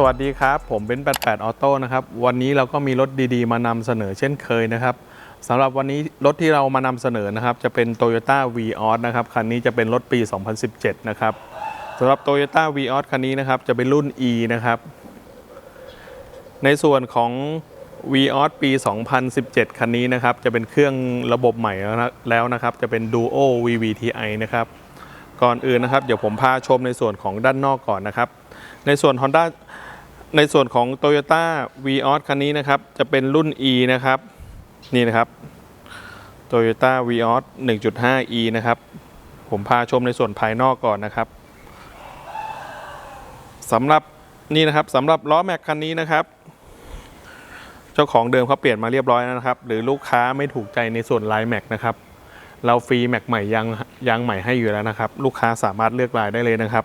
สวัสดีครับ ผมเป็น 88 ออโต้นะครับ วันนี้เราก็มีรถดีๆ มานำเสนอเช่นเคยนะครับสำหรับวันนี้รถที่เรามานำเสนอนะครับ จะเป็น Toyota v ีออนะครับ คันนี้จะเป็นรถปี 2017 นะครับสำหรับ Toyota v ีออคันนี้นะครับ จะเป็นรุ่น E นะครับ ในส่วนของ v ีออปี 2017 คันนี้นะครับ จะเป็นเครื่องระบบใหม่แล้วนะแล้วนะครับ จะเป็น Duo VVTi นะครับก่อนอื่นนะครับ เดี๋ยวผมพาชมในส่วนของด้านนอกก่อนนะครับ ในส่วน Honda ในส่วนของ Toyota v ีออคันนี้นะครับ จะเป็นรุ่น E นะครับ นี่นะครับ Toyota v ีออ 1.5e นะครับ ผมพาชมในส่วนภายนอกก่อนนะครับสำหรับนี่นะครับสำหรับล้อแม็กคันนี้นะครับ เจ้าของเดิมเขาเปลี่ยนมาเรียบร้อยแล้วนะครับ หรือลูกค้าไม่ถูกใจในส่วนลายแม็กนะครับ เราฟรีแม็กใหม่ยางยางใหม่ให้อยู่แล้วนะครับ ลูกค้าสามารถเลือกลายได้เลยนะครับ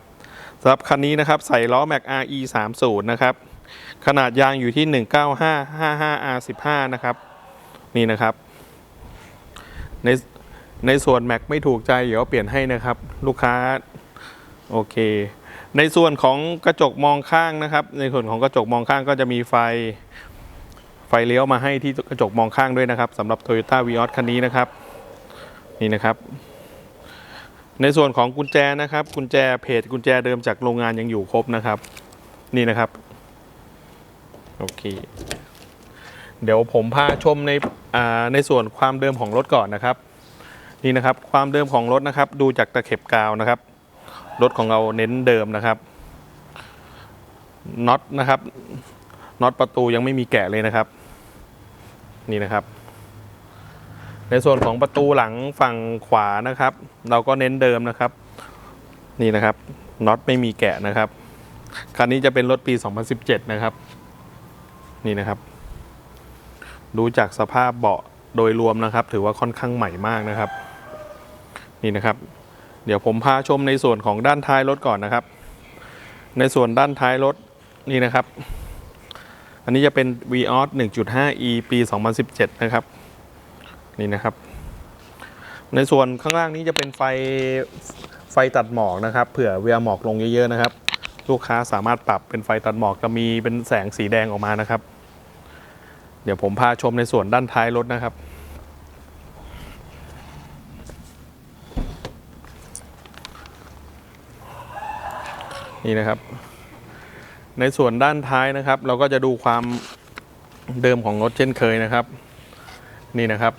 สำหรับคันนี้นะครับใส่ล้อแม็ก RE 3 0นะครับขนาดยางอยู่ที่ 195 55 R15 นะครับ นี่นะครับ ในในส่วนแม็กไม่ถูกใจ เดี๋ยวเปลี่ยนให้นะครับ ลูกค้า โอเค ในส่วนของกระจกมองข้างนะครับ ในส่วนของกระจกมองข้างก็จะมีไฟ ไฟเลี้ยวมาให้ที่กระจกมองข้างด้วยนะครับสำหรับ Toyota v ีออคันนี้นะครับ นี่นะครับ ในส่วนของกุญแจนะครับกุญแจเพจกุญแจเดิมจากโรงงานยังอยู่ครบนะครับ นี่นะครับโอเคเดี๋ยวผมพาชมในในส่วนความเดิมของรถก่อนนะครับ นี่นะครับความเดิมของรถนะครับ ดูจากตะเข็บกาวนะครับ รถของเราเน้นเดิมนะครับน็อตนะครับน็อตประตูยังไม่มีแกะเลยนะครับ นี่นะครับ ในส่วนของประตูหลังฝั่งขวานะครับ เราก็เน้นเดิมนะครับ นี่นะครับน็อตไม่มีแกะนะครับคันนี้จะเป็นรถปี 2017 นะครับ นี่นะครับ ดูจากสภาพเบาะโดยรวมนะครับ ถือว่าค่อนข้างใหม่มากนะครับ นี่นะครับ เดี๋ยวผมพาชมในส่วนของด้านท้ายรถก่อนนะครับ ในส่วนด้านท้ายรถนี่นะครับ อันนี้จะเป็น v ีออ 1.5e ปี 2017 นะครับ นี่นะครับ ในส่วนข้างล่างนี้จะเป็นไฟไฟตัดหมอกนะครับ เผื่อเวลาหมอกลงเยอะ ๆ นะครับ ลูกค้าสามารถปรับเป็นไฟตัดหมอกจะมีเป็นแสงสีแดงออกมานะครับ เดี๋ยวผมพาชมในส่วนด้านท้ายรถนะครับนี่นะครับ ในส่วนด้านท้ายนะครับ เราก็จะดูความเดิมของรถเช่นเคยนะครับ นี่นะครับ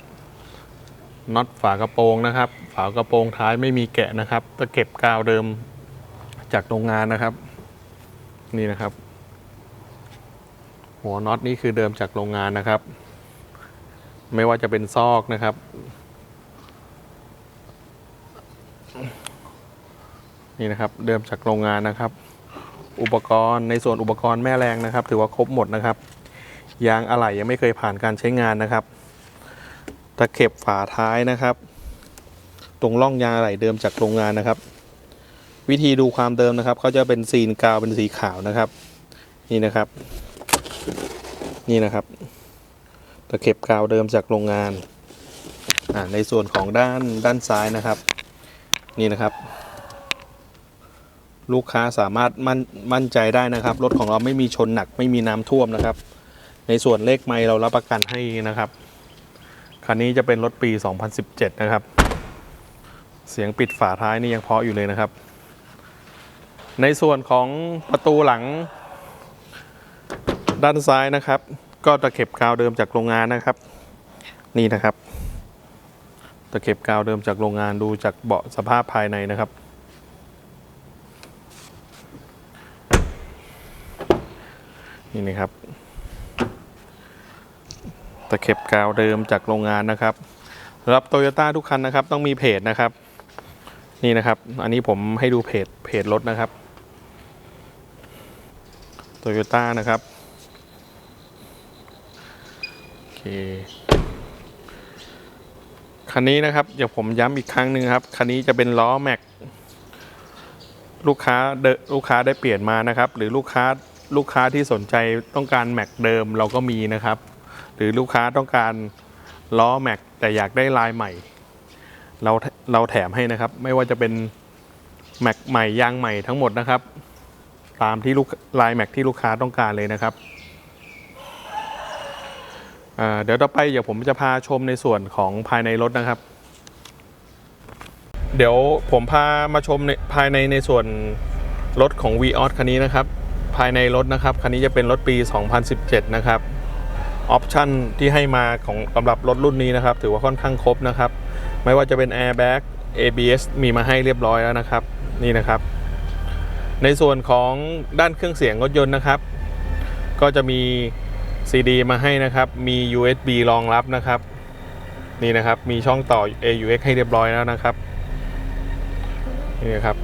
น็อตฝากระโปรงนะครับ ฝากระโปรงท้ายไม่มีแกะนะครับตะเก็บกาวเดิมจากโรงงานนะครับ นี่นะครับ หัวน็อตนี่คือเดิมจากโรงงานนะครับ ไม่ว่าจะเป็นซอกนะครับ นี่นะครับเดิมจากโรงงานนะครับ อุปกรณ์ในส่วนอุปกรณ์แม่แรงนะครับ ถือว่าครบหมดนะครับ ยางอะไหล่ยังไม่เคยผ่านการใช้งานนะครับ ตะเข็บฝาท้ายนะครับ ตรงร่องยางอะไหล่เดิมจากโรงงานนะครับ วิธีดูความเดิมนะครับเขาจะเป็นซีนกาวเป็นสีขาวนะครับ นี่นะครับ นี่นะครับ ตะเข็บกาวเดิมจากโรงงานในส่วนของด้านด้านซ้ายนะครับ นี่นะครับ ลูกค้าสามารถมั่นมั่นใจได้นะครับรถของเราไม่มีชนหนักไม่มีน้ำท่วมนะครับ ในส่วนเลขไมล์เรารับประกันให้นะครับ คันนี้จะเป็นรถปี 2017 นะครับ เสียงปิดฝาท้ายนี่ยังเพาะอยู่เลยนะครับ ในส่วนของประตูหลัง ด้านซ้ายนะครับ ก็ตะเข็บกาวเดิมจากโรงงานนะครับ นี่นะครับ ตะเข็บกาวเดิมจากโรงงานดูจากเบาะสภาพภายในนะครับ นี่นะครับะเข็บกาวเดิมจากโรงงานนะครับรับโตโยต้าทุกคันนะครับ ต้องมีเพจนะครับ นี่นะครับ อันนี้ผมให้ดูเพจเพจรถนะครับโตโยต้านะครับโอเคคันนี้นะครับเดี๋ยวผมย้ำอีกครั้งหนึ่งครับ คันนี้จะเป็นล้อแม็กลูกค้าเดลูกค้าได้เปลี่ยนมานะครับ หรือลูกค้าลูกค้าที่สนใจต้องการแม็กเดิมเราก็มีนะครับ หรือลูกค้าต้องการล้อแม็กแต่อยากได้ลายใหม่ เราเราแถมให้นะครับ ไม่ว่าจะเป็นแม็กใหม่ยางใหม่ทั้งหมดนะครับ ตามที่ลูกลายแม็กที่ลูกค้าต้องการเลยนะครับเดี๋ยวต่อไปเดี๋ยวผมจะพาชมในส่วนของภายในรถนะครับ เดี๋ยวผมพามาชมในภายในในส่วนรถของ v ีออคันนี้นะครับ ภายในรถนะครับคันนี้จะเป็นรถปี 2017 นะครับ ออปชันที่ให้มาของสำหรับรถรุ่นนี้นะครับ ถือว่าค่อนข้างครบนะครับ ไม่ว่าจะเป็น Airbag ABS มีมาให้เรียบร้อยแล้วนะครับ นี่นะครับ ในส่วนของด้านเครื่องเสียงรถยนต์นะครับ ก็จะมี CD มาให้นะครับ มี USB รองรับนะครับ นี่นะครับ มีช่องต่อ AUX ให้เรียบร้อยแล้วนะครับ นี่นะครับ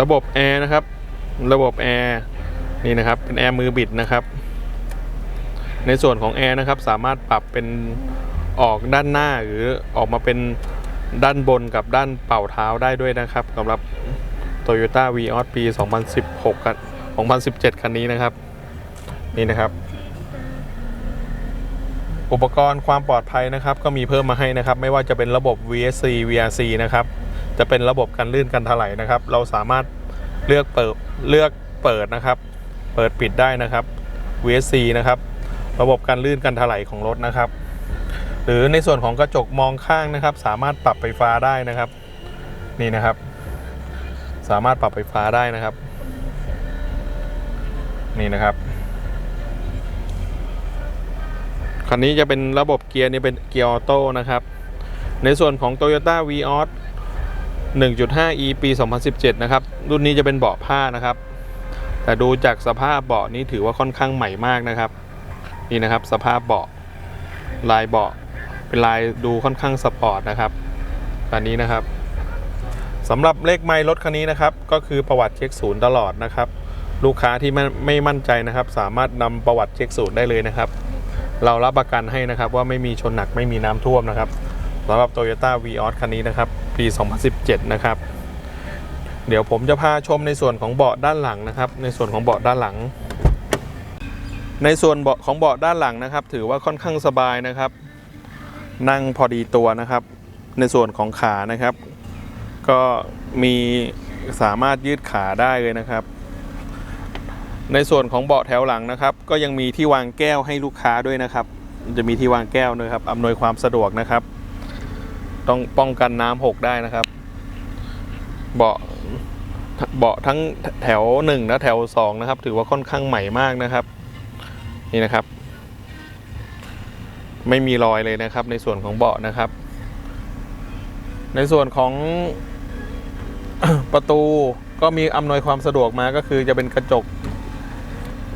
ระบบแอร์นะครับ ระบบแอร์ นี่นะครับเป็นแอร์มือบิดนะครับ ในส่วนของแอร์นะครับสามารถปรับเป็นออกด้านหน้าหรือออกมาเป็นด้านบนกับด้านเป่าเท้าได้ด้วยนะครับสำหรับ Toyota v ีออปี 2016กัน2017 คันนี้นะครับ นี่นะครับ อุปกรณ์ความปลอดภัยนะครับ ก็มีเพิ่มมาให้นะครับ ไม่ว่าจะเป็นระบบ VSC VRC นะครับ จะเป็นระบบกันลื่นกันถลายนะครับ เราสามารถเลือกเปิดเลือกเปิดนะครับ เปิดปิดได้นะครับ VSC นะครับ ระบบการลื่นกันถลายของรถนะครับ หรือในส่วนของกระจกมองข้างนะครับ สามารถปรับไฟฟ้าได้นะครับ นี่นะครับ สามารถปรับไฟฟ้าได้นะครับ นี่นะครับคันนี้จะเป็นระบบเกียร์นี่เป็นเกียร์ออโต้นะครับ ในส่วนของ Toyota v ีออ 1.5e ปี 2017 นะครับ รุ่นนี้จะเป็นเบาะผ้านะครับ แต่ดูจากสภาพเบาะนี้ถือว่าค่อนข้างใหม่มากนะครับ นี่นะครับสภาพเบาะลายเบาะเป็นลายดูค่อนข้างสปอร์ตนะครับตอนนี้นะครับสำหรับเลขไมล์รถคันนี้นะครับ ก็คือประวัติเช็คศูนย์ตลอดนะครับ ลูกค้าที่ไม่ไม่มั่นใจนะครับ สามารถนำประวัติเช็คศูนย์ได้เลยนะครับ เรารับประกันให้นะครับว่าไม่มีชนหนักไม่มีน้ำท่วมนะครับสำหรับ Toyota v ีออคันนี้นะครับ ปี 2017 นะครับ เดี๋ยวผมจะพาชมในส่วนของเบาะด้านหลังนะครับ ในส่วนของเบาะด้านหลัง ในส่วนเบาะของเบาะด้านหลังนะครับ ถือว่าค่อนข้างสบายนะครับ นั่งพอดีตัวนะครับ ในส่วนของขานะครับ ก็มีสามารถยืดขาได้เลยนะครับ ในส่วนของเบาะแถวหลังนะครับ ก็ยังมีที่วางแก้วให้ลูกค้าด้วยนะครับ จะมีที่วางแก้วนะครับอำนวยความสะดวกนะครับ ต้องป้องกันน้ำหกได้นะครับ เบาะเบาะทั้งแถว1และแถว2นะครับ ถือว่าค่อนข้างใหม่มากนะครับ นี่นะครับ ไม่มีรอยเลยนะครับ ในส่วนของเบาะนะครับ ในส่วนของประตูก็มีอำนวยความสะดวกมาก็คือจะเป็นกระจก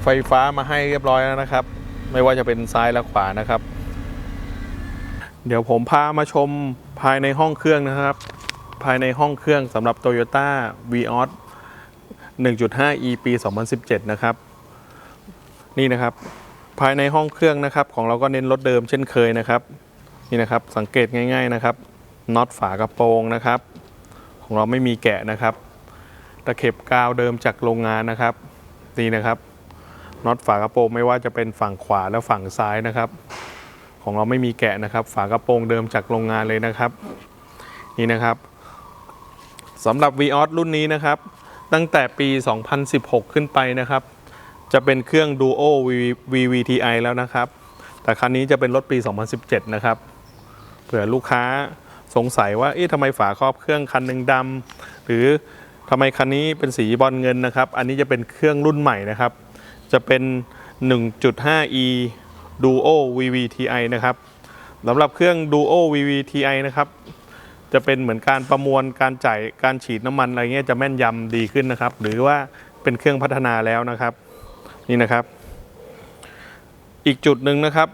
ไฟฟ้ามาให้เรียบร้อยแล้วนะครับ ไม่ว่าจะเป็นซ้ายและขวานะครับ เดี๋ยวผมพามาชมภายในห้องเครื่องนะครับ ภายในห้องเครื่องสำหรับ Toyota v ีออ 1.5e ปี 2017 นะครับ นี่นะครับ ภายในห้องเครื่องนะครับ ของเราก็เน้นรถเดิมเช่นเคยนะครับ นี่นะครับ สังเกตง่ายๆนะครับ น็อตฝากระโปรงนะครับ ของเราไม่มีแกะนะครับ ตะเข็บกาวเดิมจากโรงงานนะครับ นี่นะครับ น็อตฝากระโปรงไม่ว่าจะเป็นฝั่งขวาและฝั่งซ้ายนะครับ ของเราไม่มีแกะนะครับ ฝากระโปรงเดิมจากโรงงานเลยนะครับ นี่นะครับ สำหรับ v ีออรุ่นนี้นะครับ ตั้งแต่ปี 2016 ขึ้นไปนะครับ จะเป็นเครื่อง Duo VVTi แล้วนะครับ แต่คันนี้จะเป็นรถปี 2017 นะครับ เผื่อลูกค้าสงสัยว่าเอ๊ะทำไมฝาครอบเครื่องคันหนึ่งดำหรือทำไมคันนี้เป็นสีบอลเงินนะครับ อันนี้จะเป็นเครื่องรุ่นใหม่นะครับ จะเป็น 1.5e Duo VVTi นะครับสำหรับเครื่อง Duo VVTi นะครับ จะเป็นเหมือนการประมวลการจ่ายการฉีดน้ำมันอะไรเงี้ยจะแม่นยำดีขึ้นนะครับ หรือว่าเป็นเครื่องพัฒนาแล้วนะครับ นี่นะครับ อีกจุดหนึ่งนะครับ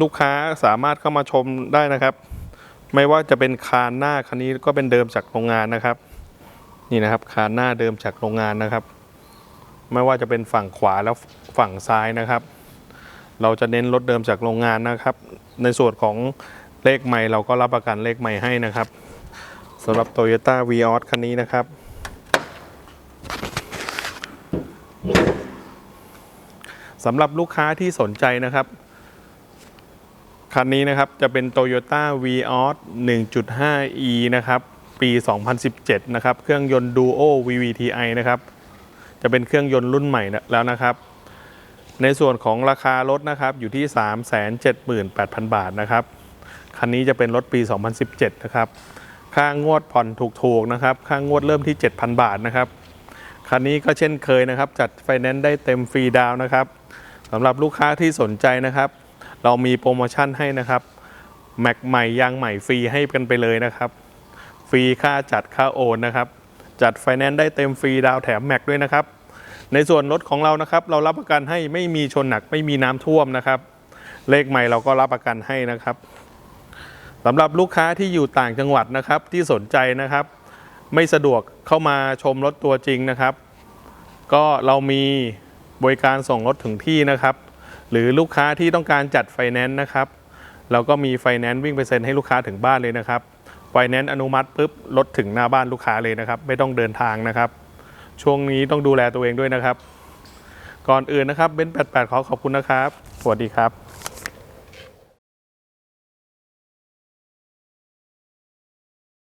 ลูกค้าสามารถเข้ามาชมได้นะครับ ไม่ว่าจะเป็นคานหน้าคันนี้ก็เป็นเดิมจากโรงงานนะครับ นี่นะครับคานหน้าเดิมจากโรงงานนะครับ ไม่ว่าจะเป็นฝั่งขวาแล้วฝั่งซ้ายนะครับ เราจะเน้นรถเดิมจากโรงงานนะครับ ในส่วนของเลขใหม่เราก็รับประกันเลขใหม่ให้นะครับ สำหรับ Toyota v ีออคันนี้นะครับ สำหรับลูกค้าที่สนใจนะครับ คันนี้นะครับจะเป็น Toyota v ีออ 1.5e นะครับ ปี 2017 นะครับ เครื่องยนต์ Duo VVTi นะครับ จะเป็นเครื่องยนต์รุ่นใหม่แล้วนะครับ ในส่วนของราคารถนะครับอยู่ที่ 378,000 บาทนะครับ คันนี้จะเป็นรถปี 2017 นะครับ ค่างวดผ่อนถูกๆนะครับ ค่างวดเริ่มที่ 7,000 บาทนะครับ คันนี้ก็เช่นเคยนะครับ จัดไฟแนนซ์ได้เต็มฟรีดาวนะครับสำหรับลูกค้าที่สนใจนะครับ เรามีโปรโมชั่นให้นะครับแม็กใหม่ยางใหม่ฟรีให้กันไปเลยนะครับ ฟรีค่าจัดค่าโอนนะครับ จัดไฟแนนซ์ได้เต็มฟรีดาวแถมแม็กด้วยนะครับ ในส่วนรถของเรานะครับ เรารับประกันให้ไม่มีชนหนักไม่มีน้ำท่วมนะครับ เลขใหม่เราก็รับประกันให้นะครับ สำหรับลูกค้าที่อยู่ต่างจังหวัดนะครับที่สนใจนะครับ ไม่สะดวกเข้ามาชมรถตัวจริงนะครับ ก็เรามีบริการส่งรถถึงที่นะครับ หรือลูกค้าที่ต้องการจัดไฟแนนซ์นะครับ เราก็มีไฟแนนซ์วิ่งไปเซ็นให้ลูกค้าถึงบ้านเลยนะครับไฟแนนซ์อนุมัติปุ๊บรถถึงหน้าบ้านลูกค้าเลยนะครับ ไม่ต้องเดินทางนะครับ ช่วงนี้ต้องดูแลตัวเองด้วยนะครับ ก่อนอื่นนะครับเบนซ์88ขอขอบคุณนะครับ สวัสดีครับ